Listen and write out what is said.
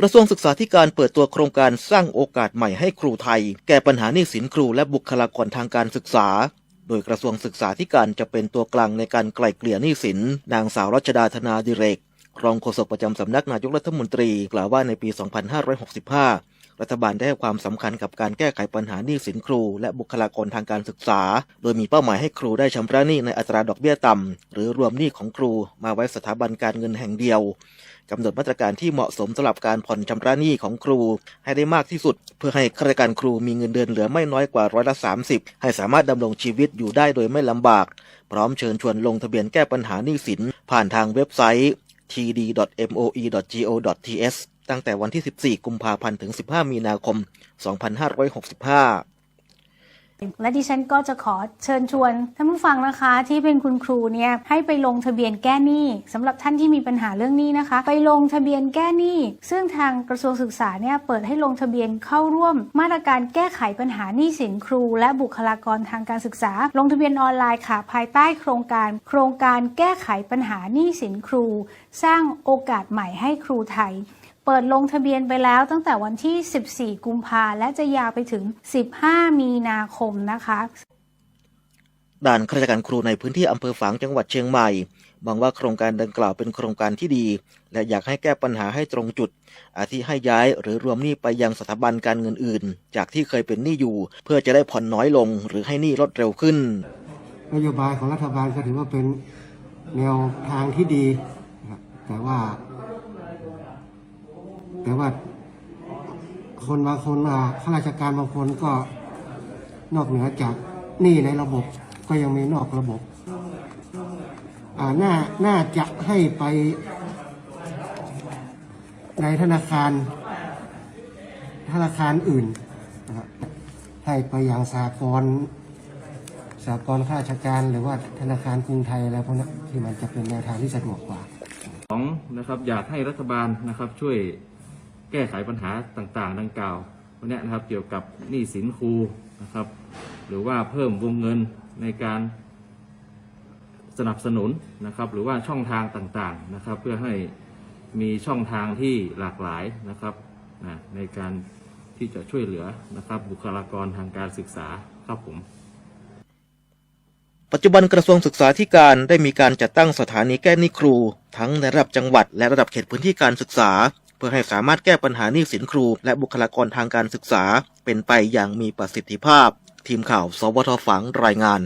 กระทรวงศึกษาธิการเปิดตัวโครงการสร้างโอกาสใหม่ให้ครูไทย แก้ปัญหาหนี้สินครูและบุคลากรทางการศึกษา โดยกระทรวงศึกษาธิการจะเป็นตัวกลางในการไกล่เกลี่ยหนี้สิน นางสาวรัชดาธนาดิเรก รองโฆษกประจำสำนักนายกรัฐมนตรีกล่าวว่าในปี 2565 รัฐบาลได้ให้ความสำคัญกับการแก้ไขปัญหาหนี้สินครู และบุคลากรทางการศึกษา โดยมีเป้าหมายให้ครูได้ชำระหนี้ในอัตราดอกเบี้ยต่ำหรือรวมหนี้ของครูมาไว้สถาบันการเงินแห่งเดียวกำหนดมาตรการที่เหมาะสมสำหรับการผ่อนชำระหนี้ของครู ให้ได้มากที่สุด เพื่อให้ข้าราชการครูมีเงินเดือนเหลือไม่น้อยกว่าร้อยละ30 ให้สามารถดำรงชีวิตอยู่ได้โดยไม่ลำบาก พร้อมเชิญชวนลงทะเบียนแก้ปัญหาหนี้สิน ผ่านทางเว็บไซต์ td.moe.go.th ตั้งแต่วันที่ 14 กุมภาพันธ์ถึง 15 มีนาคม 2565และดิฉันก็จะขอเชิญชวนท่านผู้ฟังนะคะที่เป็นคุณครูเนี่ยให้ไปลงทะเบียนแก้หนี้สำหรับท่านที่มีปัญหาเรื่องหนี้นะคะ ไปลงทะเบียนแก้หนี้ ซึ่งทางกระทรวงศึกษาเนี่ยเปิดให้ลงทะเบียนเข้าร่วม มาตรการแก้ไขปัญหาหนี้สินครู และบุคลากรทางการศึกษา ลงทะเบียนออนไลน์ค่ะ ภายใต้โครงการ โครงการแก้ไขปัญหาหนี้สินครู สร้างโอกาสใหม่ให้ครูไทย เปิดลงทะเบียนไปแล้วตั้งแต่วันที่ 14 กุมภาและจะยาวไปถึง 15 มีนาคมนะคะด่านข้าราชการครูในพื้นที่อำเภอฝางจังหวัดเชียงใหม่มองว่าโครงการดังกล่าวเป็นโครงการที่ดี และอยากให้แก้ปัญหาให้ตรงจุด อาทิให้ย้ายหรือรวมหนี้ไปยังสถาบันการเงินอื่น จากที่เคยเป็นหนี้อยู่ เพื่อจะได้ผ่อนน้อยลง หรือให้หนี้ลดเร็วขึ้น นโยบายของรัฐบาลก็ถือว่าเป็นแนวทางที่ดีนะครับแต่ว่า แต่ว่า คนบางคนข้าราชการบางคนก็นอกเหนือจากหนี้ในระบบก็ยังมีนอกระบบอ่าน่าน่าจะให้ไปในธนาคาร ธนาคารอื่นนะครับให้ไปอยังสากลสากลข้าราชการหรือว่าธนาคารกรุงไทยอะไรพวกนี้ที่มันจะเป็นแนวทางที่สะดวกกว่าสองนะครับอยากให้รัฐบาลนะครับช่วย แก้ไขปัญหาต่างๆ ดังกล่าววันนี้นะครับเกี่ยวกับหนี้สินครูนะครับ หรือว่าเพิ่มวงเงินในการสนับสนุนนะครับ หรือว่าช่องทางต่างๆนะครับ เพื่อให้มีช่องทางที่หลากหลายนะครับนะในการที่จะช่วยเหลือนะครับ บุคลากรทางการศึกษาครับผมปัจจุบันกระทรวงศึกษาธิการได้มีการจัดตั้งสถานีแก้หนี้ครู ทั้งในระดับจังหวัดและระดับเขตพื้นที่การศึกษา เพื่อให้สามารถแก้ปัญหาหนี้สินครู และบุคลากรทางการศึกษา เป็นไปอย่างมีประสิทธิภาพ ทีมข่าว สวทฝังรายงาน